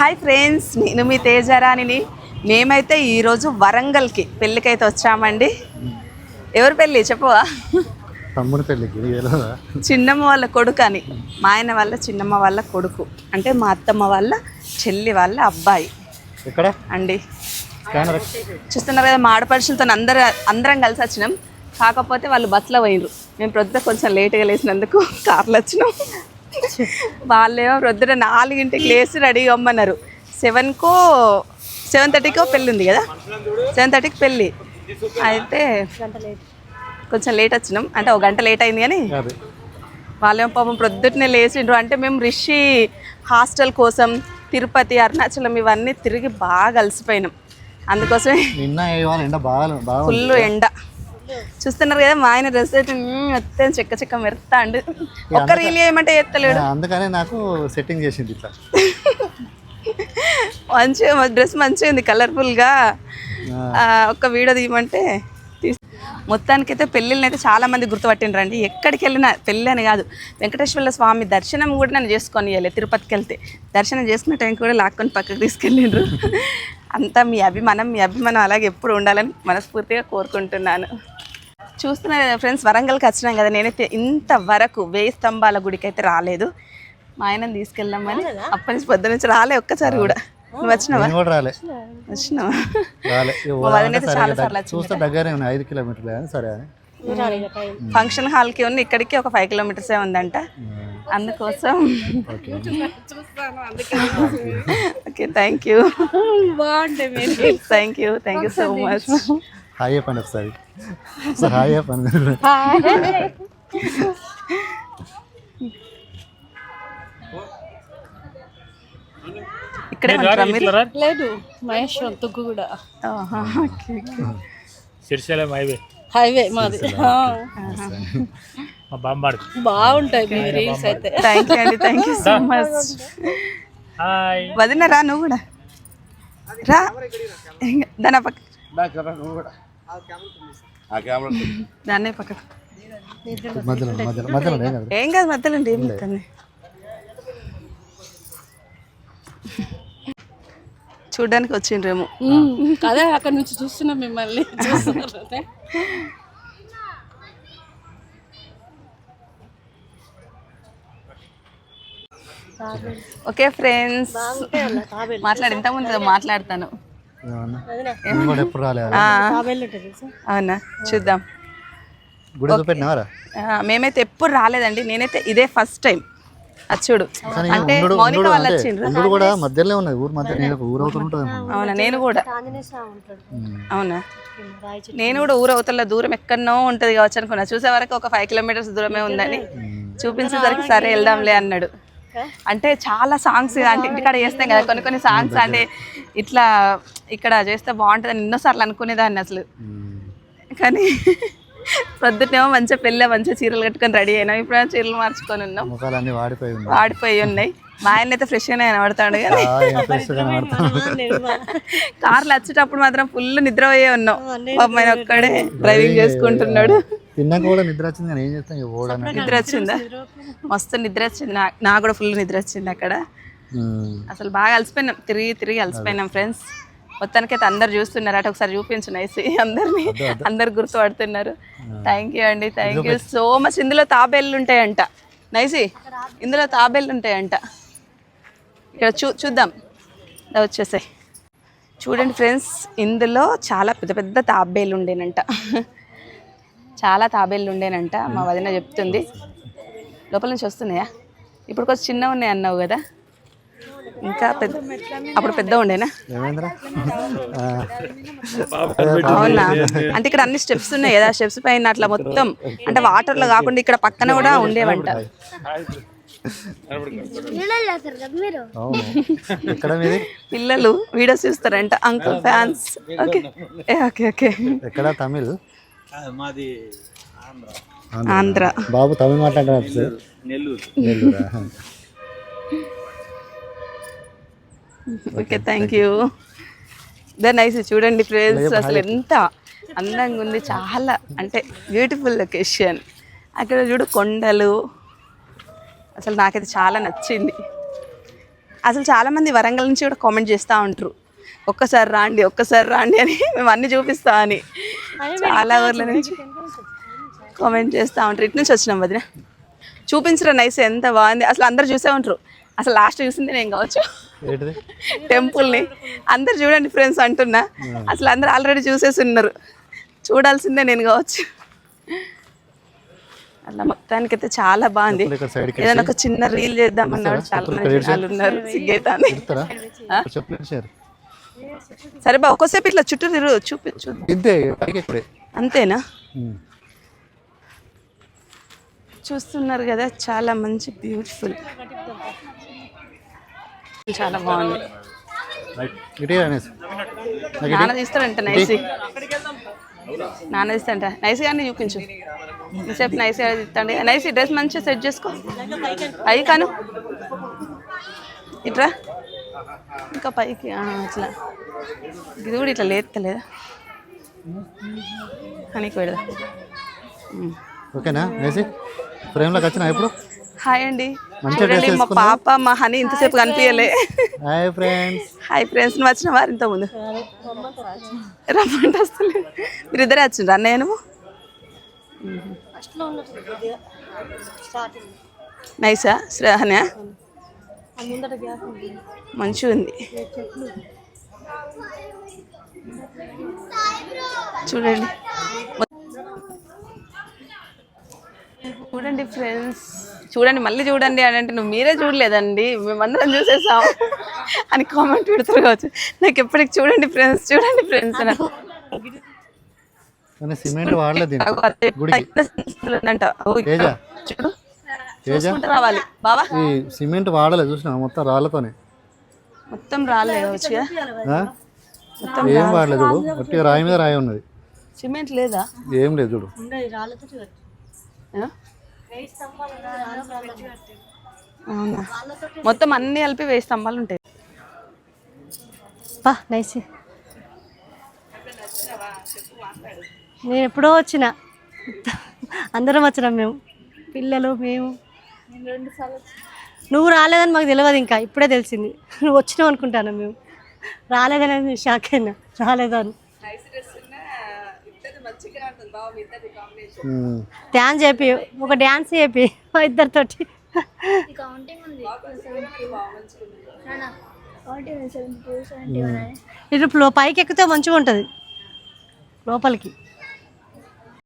Hi friends నేను మీ తేజారాణిని. మేమైతే ఈరోజు వరంగల్కి పెళ్ళికైతే వచ్చామండి. ఎవరి పెళ్ళి చెప్పవా? తమ్ముని పెళ్ళికి చిన్నమ్మ వాళ్ళ కొడుకు అని. మా ఆయన వాళ్ళ చిన్నమ్మ వాళ్ళ కొడుకు. అంటే మా అత్తమ్మ వాళ్ళ చెల్లి వాళ్ళ అబ్బాయి. ఎక్కడ? అండి. చూస్తున్నారు కదా మా ఆడపడుచులతో అందరు అందరం కలిసి వచ్చినాం. కాకపోతే వాళ్ళు బస్సులో పోయినరు మేము ప్రొద్దున కొంచెం లేట్గా లేచినందుకు కార్లో వచ్చినాం. వాళ్ళేమో ప్రొద్దున నాలుగింటికి లేచి రెడీగా అమ్మన్నారు సెవెన్కో సెవెన్ థర్టీకో పెళ్ళి ఉంది కదా? సెవెన్ థర్టీకి పెళ్ళి. అయితే కొంచెం లేట్ వచ్చినాం. అంటే ఒక గంట లేట్ అయింది కానీ వాళ్ళేమో పాపం ప్రొద్దుటనే లేచిండ్రు. అంటే మేము రిషి హాస్టల్ కోసం తిరుపతి అరుణాచలం ఇవన్నీ తిరిగి బాగా అలసిపోయినాం. అందుకోసమే నిన్న. ఫుల్ ఎండ. చూస్తున్నారు కదా మా ఆయన డ్రెస్ అయితే మొత్తం చెక్క చెక్క అండి ఒక్క రీల్ ఏమంటే ఎత్తలేడు అందుకనే నాకు సెట్టింగ్ చేసింది ఇట్లా. మంచిగా డ్రెస్ మంచిగా ఉంది కలర్ఫుల్గా ఒక్క వీడియో తీయమంటే తీస్ మొత్తానికైతే పెళ్ళిళ్ళని అయితే చాలా మంది గుర్తుపట్టిండ్రండి. ఎక్కడికి వెళ్ళినా పెళ్ళి అని కాదు. వెంకటేశ్వర స్వామి దర్శనం కూడా నన్ను చేసుకొని వెళ్ళి తిరుపతికి వెళ్తే దర్శనం చేసుకునే టైం కూడా లాక్కొని పక్కకు తీసుకెళ్ళిండ్రు. అంతా మీ అభిమానం మీ అభిమానం అలాగే ఎప్పుడు ఉండాలని మనస్ఫూర్తిగా కోరుకుంటున్నాను. చూస్తున్నారు కదా ఫ్రెండ్స్ వరంగల్కి వచ్చినాం కదా. నేనైతే ఇంతవరకు వేయి స్తంభాల గుడికి అయితే రాలేదు. మా ఆయనని తీసుకెళ్దామని అప్పటి నుంచి పొద్దు నుంచి రాలే ఒక్కసారి కూడా. నువ్వు వచ్చినావా? వచ్చినావా? సరే చూస్తే దగ్గరే ఉన్నాయి ఐదు కిలోమీటర్లు ఫంక్షన్ హాల్కి ఉన్న ఇక్కడికి ఒక ఫైవ్ కిలోమీటర్సే ఉందంట. అందుకోసం. Okay. Okay thank you thank you thank you so much hi చెప్పండి ఒకసారి. సార్ హాయ్ చెప్పండి. ఇక్కడే లేదు మహేష్ తుగ్గు కూడా. శ్రీశైలం హైవే. హైవే మాది. బాగుంటాయి మీ రీల్స్ అయితే. థ్యాంక్ యూ అండి thank you so much hi. వదిన రా నువ్వు కూడా. రా. దాని పక్క. దాన్నే పక్క మధ్యలో మధ్యలో మధ్యలో ఏం కాదు. ఏం కాదు మధ్యలో అండి ఏం అవుతుంది చూడడానికి వచ్చిండ్రేమో. అదే అక్కడ నుంచి చూస్తున్నా మిమ్మల్ని. Okay friends. మాట్లాడి ఇంతకుముందు మాట్లాడతాను. అవునా? చూద్దాం. మేమైతే ఎప్పుడు రాలేదండి. నేనైతే ఇదే ఫస్ట్ టైం అది చూడు. అంటే మౌనిక వాళ్ళు అంటే వచ్చిండ్రు. ఉండు కూడా మధ్యలో ఉన్నది. ఊరు మధ్య నేను ఊరు అవుతూ అవునా? నేను కూడా. అవునా? నేను కూడా ఊరు అవతల దూరం ఎక్కడనో ఉంటది కావచ్చు అనుకున్నా. చూసే వరకు ఒక ఫైవ్ కిలోమీటర్స్ దూరమే ఉందని చూపించేసరికి సరే వెళ్దాంలే అన్నాడు. అంటే చాలా సాంగ్స్ అంటే ఇంటికాడ చేస్తాం కదా కొన్ని కొన్ని సాంగ్స్ అంటే ఇట్లా ఇక్కడ చేస్తే బాగుంటుంది అని ఎన్నోసార్లు అనుకునేదాన్ని అసలు. కానీ ప్రొద్దునేమో మంచిగా పెళ్ళ మంచిగా చీరలు కట్టుకొని రెడీ అయినాం. ఇప్పుడు చీరలు మార్చుకొని ఉన్నాం. ముఖాలు అన్ని వాడిపోయి ఉన్నాయి. వాడిపోయి ఉన్నాయి. మా ఆయన అయితే ఫ్రెష్గానే కనబడతాడు కానీ కార్లో వచ్చేటప్పుడు మాత్రం ఫుల్ నిద్రపోయే ఉన్నాం. పాపం ఒక్కడే డ్రైవింగ్ చేసుకుంటున్నాడు. తిన్నాక కూడా నిద్ర వచ్చింది కానీ ఏం చేస్తాం? నిద్ర వచ్చిందా? మస్తు నిద్ర వచ్చింది. నా నాకు కూడా ఫుల్ నిద్ర వచ్చింది అక్కడ. అసలు బాగా అలసిపోయినాం. తిరిగి తిరిగి అలసిపోయినాం ఫ్రెండ్స్ మొత్తానికైతే అందరు చూస్తున్నారు అటు ఒకసారి చూపించు నైసి. అందరిని అందరు గుర్తుపడుతున్నారు. థ్యాంక్ యూ అండి థ్యాంక్ యూ సో మచ్ ఇందులో తాబేళ్ళు ఉంటాయంట. నైసి ఇందులో తాబేళ్ళు ఉంటాయంట. ఇక్కడ చూ చూద్దాం. వచ్చేసాయి. చూడండి ఫ్రెండ్స్ ఇందులో చాలా పెద్ద పెద్ద తాబేలు ఉండేనంట. చాలా తాబేళ్ళు ఉండేనంట మా వదిన చెప్తుంది. లోపల నుంచి వస్తున్నాయా? ఇప్పుడు కొంచెం చిన్న ఉన్నాయి అన్నావు కదా? ఇంకా పెద్ద అప్పుడు పెద్ద ఉండేనా అవునా? అంటే ఇక్కడ అన్ని స్టెప్స్ ఉన్నాయి కదా స్టెప్స్ పైన అట్లా మొత్తం. అంటే వాటర్లో కాకుండా ఇక్కడ పక్కన కూడా ఉండేవంట. పిల్లలు videos చూస్తారంట uncle fans okay okay okay ఎక్కడ? తమిళ్? మాది ఆంధ్ర. బాబు తమిళ్ మాట్లాడారు Nellore. నెల్లూరా? Okay thank you the nice చూడండి ఫ్రెండ్స్ అసలు ఎంత అందంగా ఉంది. చాలా అంటే బ్యూటిఫుల్ లొకేషన్ అక్కడ చూడు కొండలు. అసలు నాకైతే చాలా నచ్చింది. అసలు చాలామంది వరంగల్ నుంచి కూడా కామెంట్ చేస్తూ ఉంటారు. ఒక్కసారి రాండి ఒక్కసారి రాండి అని మేము అన్ని చూపిస్తా అని. చాలా ఊర్ల నుంచి కామెంట్ చేస్తూ ఉంటారు. ఇటు నుంచి వచ్చినాం వదిన. చూపించరా నైస్ ఎంత బాగుంది. అసలు అందరు చూసే ఉంటారు. అసలు లాస్ట్ చూసింది నేను కావచ్చు. ఏంటిది? టెంపుల్ని. అందరు చూడండి ఫ్రెండ్స్ అంటున్నా. అసలు అందరు ఆల్రెడీ చూసేసి ఉన్నారు. చూడాల్సిందే నేను కావచ్చు. అలా మొత్తానికి అయితే చాలా బాగుంది. ఏదైనా ఒక చిన్న రీల్ చేద్దామన్నా కూడా చాలా మంది జనాలు ఉన్నారు సార్ బా ఒక్కోసేపు ఇట్లా చుట్టూ తిరుగు చూపి చూ ఇంతే పైకి ఇక్కడే అంతేనా? ఉమ్. చూస్తున్నారు కదా చాలా మంచి బ్యూటిఫుల్ చాలా బాగుంది. నాన్న తీస్తాడంట నైస్. నాన్న తీస్తాడంట. నైస్ కానీ చూపించు. ఇంతసేపు నైస్ తీస్తాండి నైస్ డ్రెస్ మంచిగా సెట్ చేసుకో. పై కాను. ఇట్రా. ఇంకా పైకి అట్లా. ఇది కూడా ఇట్లా లేస్తలేదా అని పెడదా. ఓకేనా ఫ్రేమ్లోకి వచ్చినా ఇప్పుడు హాయ్ అండి. చూడండి మా పాప మా హనీ ఇంతసేపు కనిపించలే. హాయ్ ఫ్రెండ్స్ హాయ్ ఫ్రెండ్స్ నువ్వు వచ్చిన వారు ఇంత ముందు రమ్మంటే వస్తలేదు మీరు ఇద్దరే వచ్చిండ్రు? అన్నయ్య నువ్వు? నైసా? శ్రాహనా మంచిగా ఉంది. చూడండి. చూడండి ఫ్రెండ్స్ చూడండి మళ్ళీ చూడండి అని అంటే నువ్వు మీరే చూడలేదండి. మేమందరం చూసేసాం. అని కామెంట్ పెడుతున్నారు కావచ్చు. నాకు ఎప్పటికి చూడండి ఫ్రెండ్స్ చూడండి ఫ్రెండ్స్ అని. సిమెంట్ వాడలేదు రావాలి. బావా? ఈ సిమెంట్ వాడలేదు చూసినా మొత్తం రాళ్ళతోనే. మొత్తం రాలేదు? ఏం వాడలేదు చూడు. గట్టిగా రాయి మీద రాయి ఉన్నది. సిమెంట్ లేదా? ఏం లేదు చూడు. ఆ? అవునా? మొత్తం అన్ని కలిపి వేయి స్తంభాలు ఉంటాయి. పా నైస్. నేను ఎప్పుడో వచ్చిన. అందరం వచ్చినాం మేము. పిల్లలు మేము. నువ్వు రాలేదని మాకు తెలియదు ఇంకా ఇప్పుడే తెలిసింది. నువ్వు వచ్చినావు అనుకుంటాను మేము. రాలేదని షాక్ అయినా. రాలేదని ఉమ్. డ్యాన్స్ చెప్పి ఒక డ్యాన్స్ చెప్పి ఇద్దరితోటి. ఇటు పైకి ఎక్కితే మంచిగా ఉంటుంది లోపలికి.